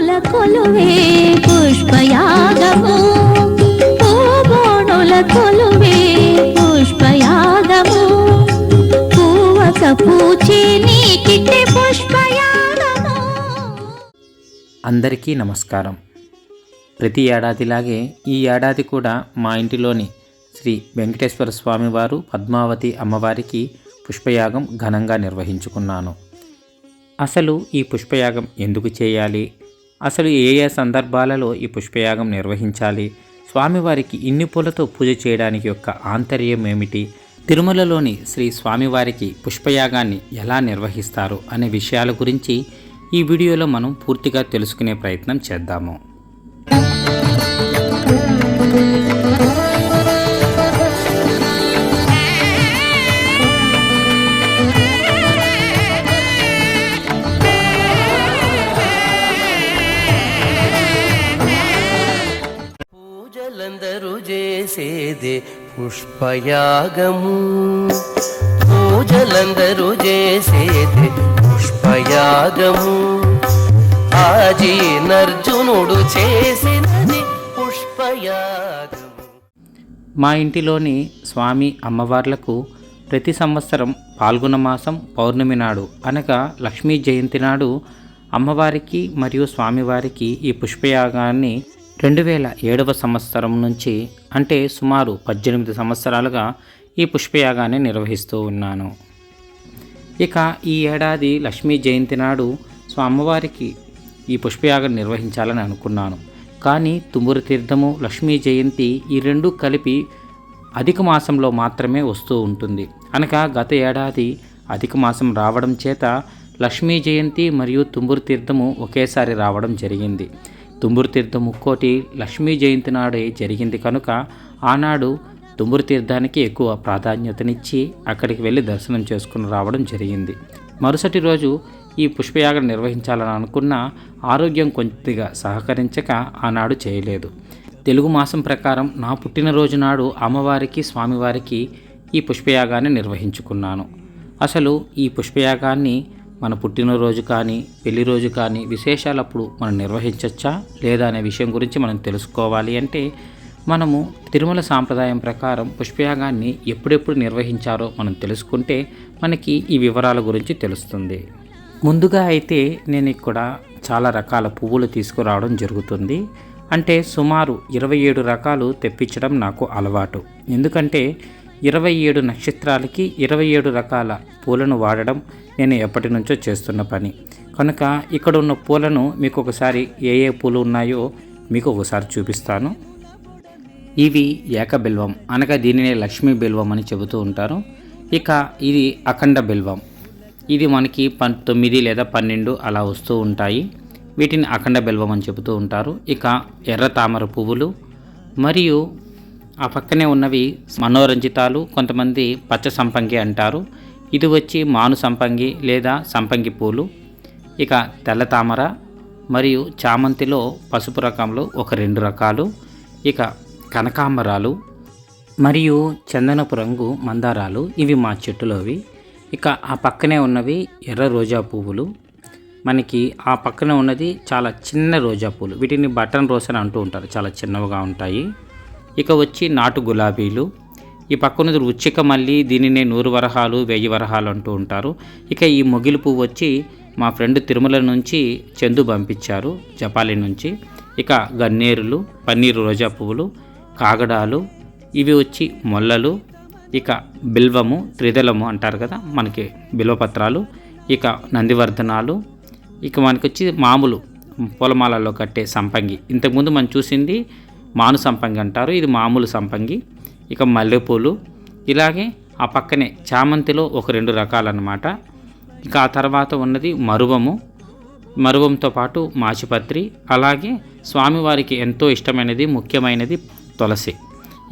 పూబోణుల కొలువే పుష్పయాగము. పూబోణుల కొలువే పుష్పయాగము. పూవక పూచే నీకిటే పుష్పయాగము. అందరికీ నమస్కారం. ప్రతి ఏడాదిలాగే ఈ ఏడాది కూడా మా ఇంటిలోని శ్రీ వెంకటేశ్వర స్వామివారు పద్మావతి అమ్మవారికి పుష్పయాగం ఘనంగా నిర్వహించుకున్నాను. అసలు ఈ పుష్పయాగం ఎందుకు చేయాలి? అసలు ఏ ఏ సందర్భాలలో ఈ పుష్పయాగం నిర్వహించాలి? స్వామివారికి ఇన్ని పూలతో పూజ చేయడానికి యొక్క ఆంతర్యం ఏమిటి? తిరుమలలోని శ్రీ స్వామివారికి పుష్పయాగాన్ని ఎలా నిర్వహిస్తారు అనే విషయాల గురించి ఈ వీడియోలో మనం పూర్తిగా తెలుసుకునే ప్రయత్నం చేద్దాము. చేసేదే? పుష్పయాగము. పూజలందరూ చేసేదే పుష్పయాగము. ఆజీ నర్జునుడు చేసినది పుష్పయాగము. మా ఇంటిలోని స్వామి అమ్మవార్లకు ప్రతి సంవత్సరం పాల్గొన మాసం పౌర్ణమి నాడు అనగా లక్ష్మీ జయంతి నాడు అమ్మవారికి మరియు స్వామివారికి ఈ పుష్పయాగాన్ని రెండు వేల ఏడవ సంవత్సరం నుంచి అంటే సుమారు పద్దెనిమిది సంవత్సరాలుగా ఈ పుష్పయాగాన్ని నిర్వహిస్తూ ఉన్నాను. ఇక ఈ ఏడాది లక్ష్మీ జయంతి నాడు స్వామివారికి ఈ పుష్పయాగం నిర్వహించాలని అనుకున్నాను. కానీ తుమ్మురు తీర్థము లక్ష్మీ జయంతి ఈ రెండు కలిపి అధిక మాసంలో మాత్రమే వస్తూ ఉంటుంది. అనగా గత ఏడాది అధిక మాసం రావడం చేత లక్ష్మీ జయంతి మరియు తుమ్మురు తీర్థము ఒకేసారి రావడం జరిగింది. తుమ్మురు తీర్థం ముక్కోటి లక్ష్మీ జయంతి నాడే జరిగింది కనుక ఆనాడు తుమ్మురు తీర్థానికి ఎక్కువ ప్రాధాన్యతనిచ్చి అక్కడికి వెళ్ళి దర్శనం చేసుకుని రావడం జరిగింది. మరుసటి రోజు ఈ పుష్పయాగం నిర్వహించాలని అనుకున్న ఆరోగ్యం కొద్దిగా సహకరించక ఆనాడు చేయలేదు. తెలుగు మాసం ప్రకారం నా పుట్టినరోజు నాడు అమ్మవారికి స్వామివారికి ఈ పుష్పయాగాన్ని నిర్వహించుకున్నాను. అసలు ఈ పుష్పయాగాన్ని మన పుట్టినరోజు కానీ పెళ్ళి రోజు కానీ విశేషాలప్పుడు మనం నిర్వహించవచ్చా లేదా అనే విషయం గురించి మనం తెలుసుకోవాలి అంటే మనము తిరుమల సాంప్రదాయం ప్రకారం పుష్పయాగాన్ని ఎప్పుడెప్పుడు నిర్వహించారో మనం తెలుసుకుంటే మనకి ఈ వివరాల గురించి తెలుస్తుంది. ముందుగా అయితే నేను ఇక్కడ చాలా రకాల పువ్వులు తీసుకురావడం జరుగుతుంది. అంటే సుమారు ఇరవై ఏడు రకాలు తెప్పించడం నాకు అలవాటు. ఎందుకంటే ఇరవై ఏడు నక్షత్రాలకి ఇరవై ఏడు రకాల పూలను వాడడం నేను ఎప్పటి నుంచో చేస్తున్న పని. కనుక ఇక్కడ ఉన్న పూలను మీకు ఒకసారి ఏ ఏ పూలు ఉన్నాయో మీకు ఒకసారి చూపిస్తాను. ఇవి ఏకబిల్వం అనగా దీనినే లక్ష్మీ బిల్వం అని చెబుతూ ఉంటారు. ఇక ఇది అఖండ బిల్వం. ఇది మనకి పన్ తొమ్మిది లేదా పన్నెండు అలా వస్తూ ఉంటాయి. వీటిని అఖండ బిల్వం అని చెబుతూ ఉంటారు. ఇక ఎర్ర తామర పువ్వులు మరియు ఆ పక్కనే ఉన్నవి మనోరంజితాలు కొంతమంది పచ్చ సంపంగి అంటారు. ఇది వచ్చి మాను సంపంగి లేదా సంపంగి పూలు. ఇక తెల్ల తామర మరియు చామంతిలో పసుపు రకంలో ఒక రెండు రకాలు. ఇక కనకాంబరాలు మరియు చందనపు రంగు మందారాలు. ఇవి మా చెట్టులోవి. ఇక ఆ పక్కనే ఉన్నవి ఎర్ర రోజా పువ్వులు. మనకి ఆ పక్కన ఉన్నది చాలా చిన్న రోజా పూలు. వీటిని బటన్ రోస్ అని అంటూ ఉంటారు. చాలా చిన్నవిగా ఉంటాయి. ఇక వచ్చి నాటు గులాబీలు. ఈ పక్కనది రుచిక మల్లి దీనినే నూరు వరహాలు వెయ్యి వరహాలు అంటూ ఉంటారు. ఇక ఈ మొగిలి పువ్వు వచ్చి మా ఫ్రెండ్ తిరుమల నుంచి చందు పంపించారు జపాలి నుంచి. ఇక గన్నేరులు పన్నీరు రోజా పువ్వులు కాగడాలు ఇవి వచ్చి మొల్లలు ఇక బిల్వము త్రిదలము అంటారు కదా మనకి బిల్వపత్రాలు ఇక నందివర్ధనాలు ఇక మనకి వచ్చి మామూలు పూలమాలలో కట్టే సంపంగి. ఇంతకుముందు మనం చూసింది మాను సంపంగి అంటారు. ఇది మామూలు సంపంగి. ఇక మల్లెపూలు. ఇలాగే ఆ పక్కనే చామంతిలో ఒక రెండు రకాలన్నమాట. ఇక ఆ తర్వాత ఉన్నది మరువము. మరువంతో పాటు మాచిపత్రి అలాగే స్వామివారికి ఎంతో ఇష్టమైనది ముఖ్యమైనది తులసి.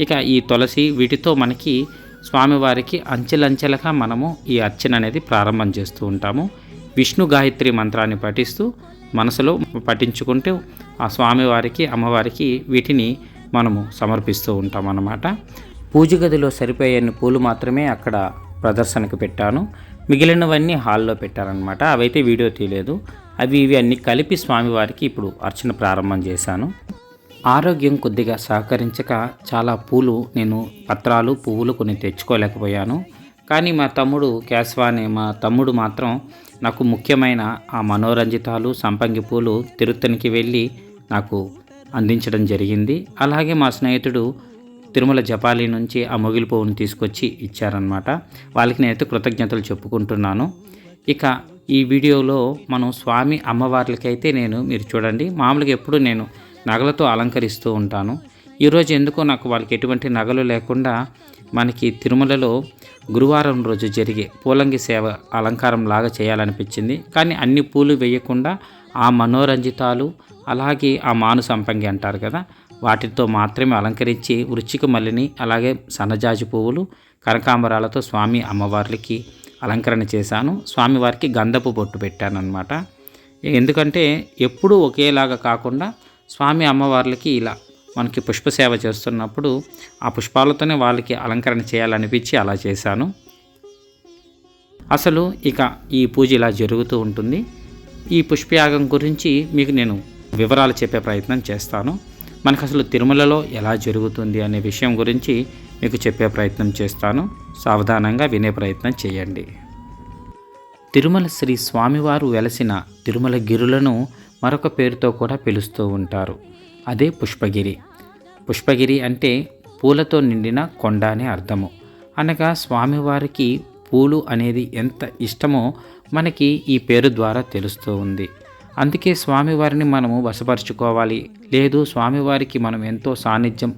ఇక ఈ తులసి వీటితో మనకి స్వామివారికి అంచెలంచెలుగా మనము ఈ అర్చన అనేది ప్రారంభం చేస్తూ ఉంటాము. విష్ణు గాయత్రి మంత్రాన్ని పఠిస్తూ మనసులో పఠించుకుంటూ ఆ స్వామివారికి అమ్మవారికి వీటిని మనము సమర్పిస్తూ ఉంటామన్నమాట. పూజ గదిలో సరిపోయే పూలు మాత్రమే అక్కడ ప్రదర్శనకు పెట్టాను. మిగిలినవన్నీ హాల్లో పెట్టారనమాట అవైతే వీడియో తీయలేదు. అవి ఇవి అన్నీ కలిపి స్వామివారికి ఇప్పుడు అర్చన ప్రారంభం చేశాను. ఆరోగ్యం కొద్దిగా సహకరించక చాలా పూలు నేను పత్రాలు పువ్వులు కొన్ని తెచ్చుకోలేకపోయాను. కానీ మా తమ్ముడు కేశవ అనే మా తమ్ముడు మాత్రం నాకు ముఖ్యమైన ఆ మనోరంజితాలు సంపంగి పూలు తిరుత్తనికి వెళ్ళి నాకు అందించడం జరిగింది. అలాగే మా స్నేహితుడు తిరుమల జపాలి నుంచి ఆ మొగిలి పువ్వును తీసుకొచ్చి ఇచ్చారనమాట వాళ్ళకి నేనైతే కృతజ్ఞతలు చెప్పుకుంటున్నాను. ఇక ఈ వీడియోలో మనం స్వామి అమ్మవార్లకైతే నేను మీరు చూడండి మామూలుగా ఎప్పుడు నేను నగలతో అలంకరిస్తూ ఉంటాను. ఈరోజు ఎందుకో నాకు వాళ్ళకి ఎటువంటి నగలు లేకుండా మనకి తిరుమలలో గురువారం రోజు జరిగే పూలంగి సేవ అలంకారం లాగా చేయాలనిపించింది. కానీ అన్ని పూలు వేయకుండా ఆ మనోరంజితాలు అలాగే ఆ మాను సంపంగి అంటారు కదా వాటితో మాత్రమే అలంకరించి వృచ్చిక మల్లిని అలాగే సన్నజాజి పువ్వులు కనకాంబరాలతో స్వామి అమ్మవార్లకి అలంకరణ చేశాను. స్వామివారికి గంధపు బొట్టు పెట్టాను అనమాట ఎందుకంటే ఎప్పుడూ ఒకేలాగా కాకుండా స్వామి అమ్మవార్లకి ఇలా మనకి పుష్ప సేవ చేస్తున్నప్పుడు ఆ పుష్పాలతోనే వాళ్ళకి అలంకరణ చేయాలనిపించి అలా చేశాను. అసలు ఇక ఈ పూజ ఇలా జరుగుతూ ఉంటుంది. ఈ పుష్పయాగం గురించి మీకు నేను వివరాలు చెప్పే ప్రయత్నం చేస్తాను. మనకు అసలు తిరుమలలో ఎలా జరుగుతుంది అనే విషయం గురించి మీకు చెప్పే ప్రయత్నం చేస్తాను. సావధానంగా వినే ప్రయత్నం చేయండి. తిరుమల శ్రీ స్వామివారు వెలసిన తిరుమల గిరులను మరొక పేరుతో కూడా పిలుస్తూ ఉంటారు. అదే పుష్పగిరి. పుష్పగిరి అంటే పూలతో నిండిన కొండ అనే అర్థము. అనగా స్వామివారికి పూలు అనేది ఎంత ఇష్టమో మనకి ఈ పేరు ద్వారా తెలుస్తూ ఉంది. అందుకే స్వామివారిని మనము వశపరుచుకోవాలి. లేదు స్వామివారికి మనం ఎంతో సాన్నిధ్యం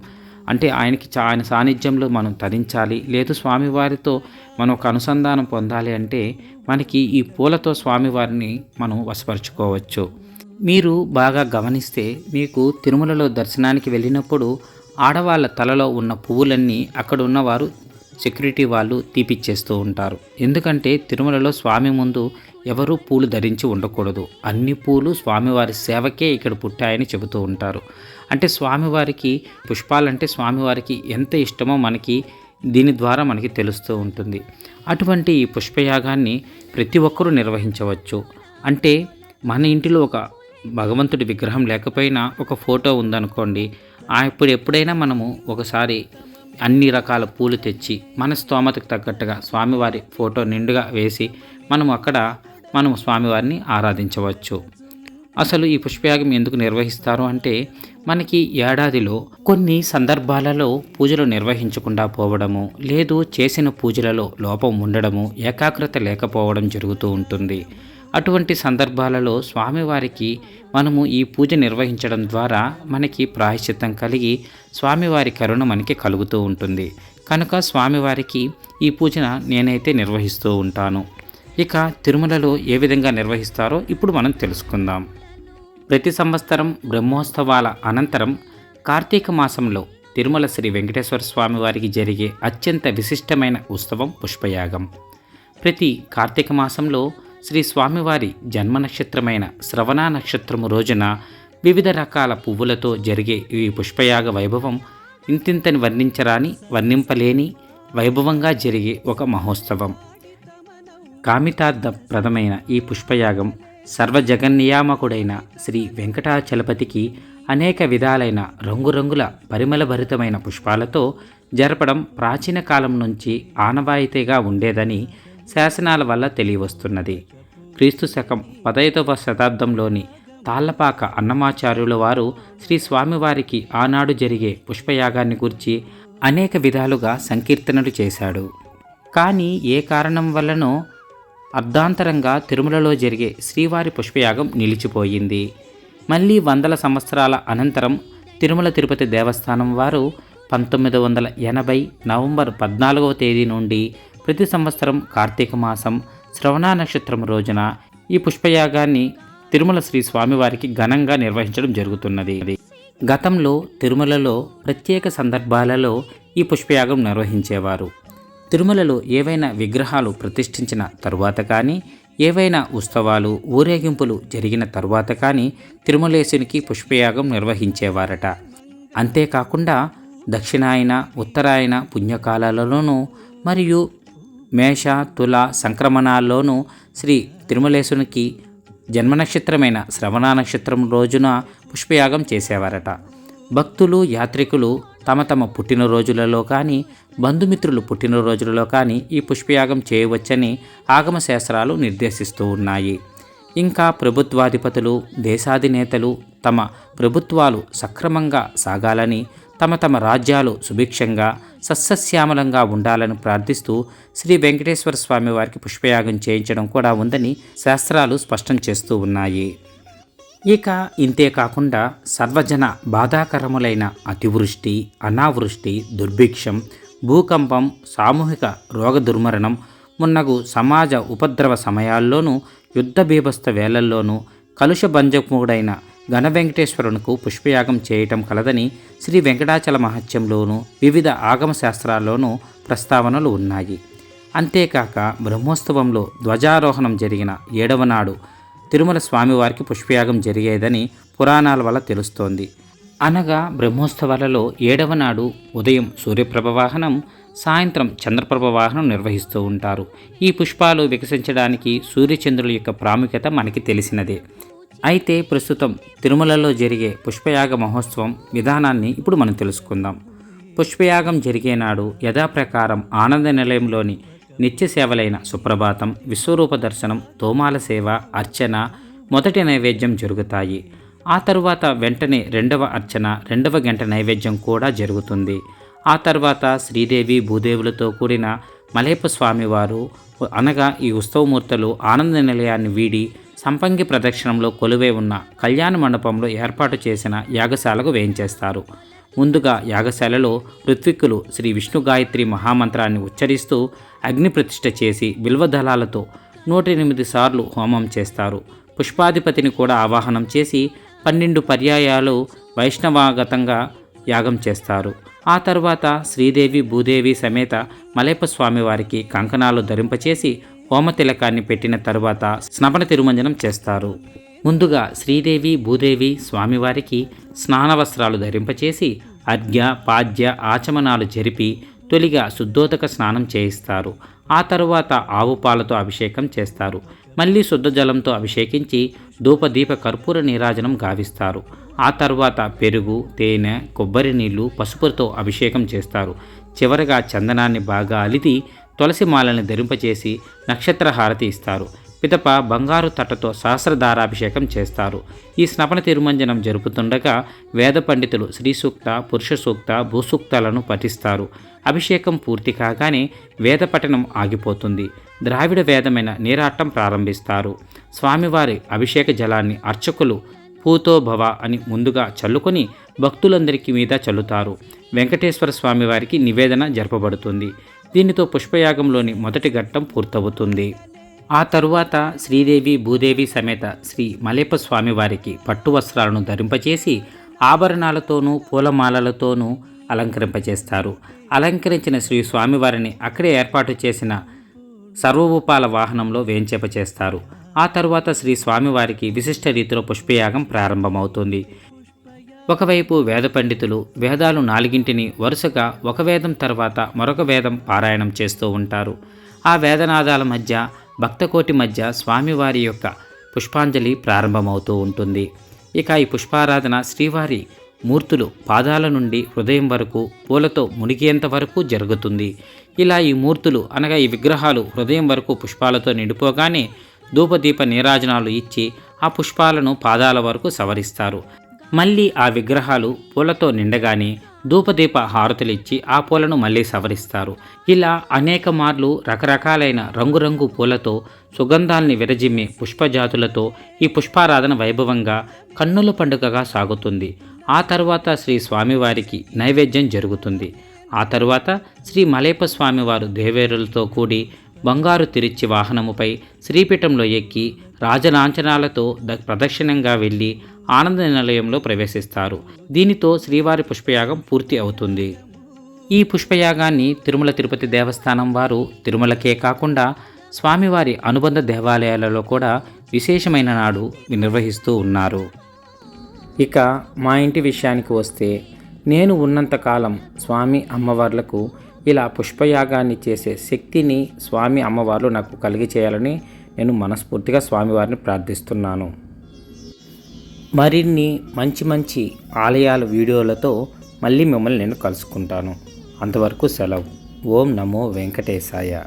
అంటే ఆయనకి ఆయన సాన్నిధ్యంలో మనం తరించాలి. లేదు స్వామివారితో మనం ఒక అనుసంధానం పొందాలి అంటే మనకి ఈ పూలతో స్వామివారిని మనం వశపరుచుకోవచ్చు. మీరు బాగా గమనిస్తే మీకు తిరుమలలో దర్శనానికి వెళ్ళినప్పుడు ఆడవాళ్ళ తలలో ఉన్న పువ్వులన్నీ అక్కడ ఉన్నవారు సెక్యూరిటీ వాళ్ళు తీపిచ్చేస్తూ ఉంటారు. ఎందుకంటే తిరుమలలో స్వామి ముందు ఎవరూ పూలు ధరించి ఉండకూడదు. అన్ని పూలు స్వామివారి సేవకే ఇక్కడ పుట్టాయని చెబుతూ ఉంటారు. అంటే స్వామివారికి పుష్పాలంటే స్వామివారికి ఎంత ఇష్టమో మనకి దీని ద్వారా మనకి తెలుస్తూ ఉంటుంది. అటువంటి ఈ పుష్పయాగాన్ని ప్రతి ఒక్కరూ నిర్వహించవచ్చు. అంటే మన ఇంటిలో ఒక భగవంతుడి విగ్రహం లేకపోయినా ఒక ఫోటో ఉందనుకోండి ఆ ఇప్పుడు ఎప్పుడైనా మనము ఒకసారి అన్ని రకాల పూలు తెచ్చి మన స్తోమతకు తగ్గట్టుగా స్వామివారి ఫోటో నిండుగా వేసి మనం అక్కడ మనం స్వామివారిని ఆరాధించవచ్చు. అసలు ఈ పుష్పయాగం ఎందుకు నిర్వహిస్తారు అంటే మనకి ఏడాదిలో కొన్ని సందర్భాలలో పూజలు నిర్వహించకుండా పోవడము లేదు చేసిన పూజలలో లోపం ఉండడము ఏకాగ్రత లేకపోవడం జరుగుతూ ఉంటుంది. అటువంటి సందర్భాలలో స్వామివారికి మనము ఈ పూజ నిర్వహించడం ద్వారా మనకి ప్రాయశ్చిత్తం కలిగి స్వామివారి కరుణ మనకి కలుగుతూ ఉంటుంది. కనుక స్వామివారికి ఈ పూజన నేనైతే నిర్వహిస్తూ ఉంటాను. ఇక తిరుమలలో ఏ విధంగా నిర్వహిస్తారో ఇప్పుడు మనం తెలుసుకుందాం. ప్రతి సంవత్సరం బ్రహ్మోత్సవాల అనంతరం కార్తీక మాసంలో తిరుమల శ్రీ వెంకటేశ్వర స్వామి వారికి జరిగే అత్యంత విశిష్టమైన ఉత్సవం పుష్పయాగం. ప్రతి కార్తీక మాసంలో శ్రీ స్వామివారి జన్మ నక్షత్రమైన శ్రవణ నక్షత్రము రోజున వివిధ రకాల పువ్వులతో జరిగే ఈ పుష్పయాగ వైభవం ఇంతింతని వర్ణించరాని వర్ణింపలేని వైభవంగా జరిగే ఒక మహోత్సవం. కామితార్థప్రదమైన ఈ పుష్పయాగం సర్వజగన్నియామకుడైన శ్రీ వెంకటాచలపతికి అనేక విధాలైన రంగురంగుల పరిమళభరితమైన పుష్పాలతో జరపడం ప్రాచీన కాలం నుంచి ఆనవాయితీగా ఉండేదని శాసనాల వల్ల తెలియవస్తున్నది. క్రీస్తు శకం పదైదవ శతాబ్దంలోని తాళ్ళపాక అన్నమాచార్యుల వారు శ్రీ స్వామివారికి ఆనాడు జరిగే పుష్పయాగాన్ని గురించి అనేక విధాలుగా సంకీర్తనలు చేశాడు. కానీ ఏ కారణం వల్లనో అర్ధాంతరంగా తిరుమలలో జరిగే శ్రీవారి పుష్పయాగం నిలిచిపోయింది. మళ్ళీ వందల సంవత్సరాల అనంతరం తిరుమల తిరుపతి దేవస్థానం వారు పంతొమ్మిది వందల ఎనభై నవంబర్ పద్నాలుగవ తేదీ నుండి ప్రతి సంవత్సరం కార్తీక మాసం శ్రవణ నక్షత్రం రోజున ఈ పుష్పయాగాన్ని తిరుమల శ్రీ స్వామివారికి ఘనంగా నిర్వహించడం జరుగుతున్నది. గతంలో తిరుమలలో ప్రత్యేక సందర్భాలలో ఈ పుష్పయాగం నిర్వహించేవారు. తిరుమలలో ఏవైనా విగ్రహాలు ప్రతిష్ఠించిన తరువాత కానీ ఏవైనా ఉత్సవాలు ఊరేగింపులు జరిగిన తరువాత కానీ తిరుమలేశునికి పుష్పయాగం నిర్వహించేవారట. అంతేకాకుండా దక్షిణాయన ఉత్తరాయణ పుణ్యకాలాలలోనూ మరియు మేష తుల సంక్రమణాల్లోనూ శ్రీ తిరుమలేశునికి జన్మ నక్షత్రమైన శ్రవణ నక్షత్రం రోజున పుష్పయాగం చేసేవారట. భక్తులు యాత్రికులు తమ తమ పుట్టినరోజులలో కానీ బంధుమిత్రులు పుట్టినరోజులలో కానీ ఈ పుష్పయాగం చేయవచ్చని ఆగమ శాస్త్రాలు నిర్దేశిస్తూ ఉన్నాయి. ఇంకా ప్రభుత్వాధిపతులు దేశాధినేతలు తమ ప్రభుత్వాలు సక్రమంగా సాగాలని తమ తమ రాజ్యాలు సుభిక్షంగా సస్యశ్యామలంగా ఉండాలని ప్రార్థిస్తూ శ్రీ వెంకటేశ్వర స్వామి వారికి పుష్పయాగం చేయించడం కూడా ఉందని శాస్త్రాలు స్పష్టం చేస్తూ ఉన్నాయి. ఇక ఇంతే కాకుండా సర్వజన బాధాకరములైన అతివృష్టి అనావృష్టి దుర్భిక్షం భూకంపం సామూహిక రోగ దుర్మరణం మున్నగు సమాజ ఉపద్రవ సమయాల్లోనూ యుద్ధ బీభత్స వేళల్లోనూ కలుషభంజముడైన ఘన వెంకటేశ్వరునకు పుష్పయాగం చేయటం కలదని శ్రీ వెంకటాచల మహత్యంలోనూ వివిధ ఆగమ శాస్త్రాల్లోనూ ప్రస్తావనలు ఉన్నాయి. అంతేకాక బ్రహ్మోత్సవంలో ధ్వజారోహణం జరిగిన ఏడవ నాడు తిరుమల స్వామివారికి పుష్పయాగం జరిగేదని పురాణాల వల్ల తెలుస్తోంది. అనగా బ్రహ్మోత్సవాలలో ఏడవ నాడు ఉదయం సూర్యప్రభ వాహనం సాయంత్రం చంద్రప్రభ వాహనం నిర్వహిస్తూ ఉంటారు. ఈ పుష్పాలు వికసించడానికి సూర్యచంద్రుల యొక్క ప్రాముఖ్యత మనకి తెలిసినదే. అయితే ప్రస్తుతం తిరుమలలో జరిగే పుష్పయాగ మహోత్సవం విధానాన్ని ఇప్పుడు మనం తెలుసుకుందాం. పుష్పయాగం జరిగే నాడు యథాప్రకారం ఆనంద నిలయంలోని నిత్య సేవలైన సుప్రభాతం విశ్వరూప దర్శనం తోమాల సేవ అర్చన మొదటి నైవేద్యం జరుగుతాయి. ఆ తరువాత వెంటనే రెండవ అర్చన రెండవ గంట నైవేద్యం కూడా జరుగుతుంది. ఆ తర్వాత శ్రీదేవి భూదేవులతో కూడిన మలేప స్వామివారు అనగా ఈ ఉత్సవమూర్తులు ఆనంద నిలయాన్ని వీడి సంపంగి ప్రదక్షిణంలో కొలువై ఉన్న కళ్యాణ మండపంలో ఏర్పాటు చేసిన యాగశాలకు వేయించేస్తారు. ముందుగా యాగశాలలో ఋత్విక్కులు శ్రీ విష్ణు గాయత్రి మహామంత్రాన్ని ఉచ్చరిస్తూ అగ్ని ప్రతిష్ఠ చేసి బిల్వదళాలతో నూట ఎనిమిది సార్లు హోమం చేస్తారు. పుష్పాధిపతిని కూడా ఆవాహనం చేసి పన్నెండు పర్యాయాలు వైష్ణవాగతంగా యాగం చేస్తారు. ఆ తర్వాత శ్రీదేవి భూదేవి సమేత మలేప స్వామివారికి కంకణాలు ధరింపచేసి హోమతిలకాన్ని పెట్టిన తరువాత స్నపన తిరుమంజనం చేస్తారు. ముందుగా శ్రీదేవి భూదేవి స్వామివారికి స్నాన వస్త్రాలు ధరింపచేసి అర్ఘ్య పాద్య ఆచమనాలు జరిపి తొలిగా శుద్ధోదక స్నానం చేయిస్తారు. ఆ తరువాత ఆవు పాలతో అభిషేకం చేస్తారు. మళ్ళీ శుద్ధ జలంతో అభిషేకించి ధూపదీప కర్పూర నీరాజనం గావిస్తారు. ఆ తర్వాత పెరుగు తేనె కొబ్బరి నీళ్ళు పసుపుతో అభిషేకం చేస్తారు. చివరగా చందనాన్ని బాగా అలిది తులసి మాలని ధరింపచేసి నక్షత్ర హారతి ఇస్తారు. పిదప బంగారు తట్టతో సహస్రధారాభిషేకం చేస్తారు. ఈ స్నపన తిరుమంజనం జరుపుతుండగా వేద పండితులు శ్రీ సూక్త పురుష సూక్త భూసూక్తాలను పఠిస్తారు. అభిషేకం పూర్తి కాగానే వేద పఠనం ఆగిపోతుంది. ద్రావిడ వేదమైన నీరాటం ప్రారంభిస్తారు. స్వామివారి అభిషేక జలాన్ని అర్చకులు పూతో భవ అని ముందుగా చల్లుకొని భక్తులందరికీ మీద చల్లుతారు. వెంకటేశ్వర స్వామివారికి నివేదన జరపబడుతుంది. దీనితో పుష్పయాగంలోని మొదటి ఘట్టం పూర్తవుతుంది. ఆ తరువాత శ్రీదేవి భూదేవి సమేత శ్రీ మలేప స్వామివారికి పట్టు వస్త్రాలను ధరింపచేసి ఆభరణాలతోనూ పూలమాలలతోనూ అలంకరింపచేస్తారు. అలంకరించిన శ్రీ స్వామివారిని అక్కడే ఏర్పాటు చేసిన సర్వభూపాల వాహనంలో వేంచేపచేస్తారు. ఆ తరువాత శ్రీ స్వామివారికి విశిష్ట రీతిలో పుష్పయాగం ప్రారంభమవుతుంది. ఒకవైపు వేద పండితులు వేదాలు నాలుగింటిని వరుసగా ఒక వేదం తర్వాత మరొక వేదం పారాయణం చేస్తూ ఉంటారు. ఆ వేదనాదాల మధ్య భక్తకోటి మధ్య స్వామివారి యొక్క పుష్పాంజలి ప్రారంభమవుతూ ఉంటుంది. ఇక ఈ పుష్పారాధన శ్రీవారి మూర్తులు పాదాల నుండి హృదయం వరకు పూలతో మునిగేంత వరకు జరుగుతుంది. ఇలా ఈ మూర్తులు అనగా ఈ విగ్రహాలు హృదయం వరకు పుష్పాలతో నిండిపోగానే ధూపదీప నీరాజనాలు ఇచ్చి ఆ పుష్పాలను పాదాల వరకు సవరిస్తారు. మళ్ళీ ఆ విగ్రహాలు పూలతో నిండగానే ధూపదీప హారతులిచ్చి ఆ పూలను మళ్ళీ సవరిస్తారు. ఇలా అనేక మార్లు రకరకాలైన రంగురంగు పూలతో సుగంధాల్ని విరజిమ్మే పుష్పజాతులతో ఈ పుష్పారాధన వైభవంగా కన్నుల పండుగగా సాగుతుంది. ఆ తర్వాత శ్రీ స్వామివారికి నైవేద్యం జరుగుతుంది. ఆ తరువాత శ్రీ మలేప స్వామివారు దేవేరులతో కూడి బంగారు తిరిచి వాహనముపై శ్రీపీఠంలో ఎక్కి రాజలాంఛనాలతో ద ప్రదక్షిణంగా వెళ్ళి ఆనంద నిలయంలో ప్రవేశిస్తారు. దీనితో శ్రీవారి పుష్పయాగం పూర్తి అవుతుంది. ఈ పుష్పయాగాన్ని తిరుమల తిరుపతి దేవస్థానం వారు తిరుమలకే కాకుండా స్వామివారి అనుబంధ దేవాలయాలలో కూడా విశేషమైన నాడు నిర్వహిస్తూ ఉన్నారు. ఇక మా ఇంటి విషయానికి వస్తే నేను ఉన్నంతకాలం స్వామి అమ్మవార్లకు ఇలా పుష్పయాగాన్ని చేసే శక్తిని స్వామి అమ్మవార్లు నాకు కలిగి చేయాలని నేను మనస్ఫూర్తిగా స్వామివారిని ప్రార్థిస్తున్నాను. మరిన్ని మంచి మంచి ఆలయాల వీడియోలతో మళ్ళీ మిమ్మల్ని నేను కలుసుకుంటాను. అంతవరకు సెలవు. ఓం నమో వెంకటేశాయ.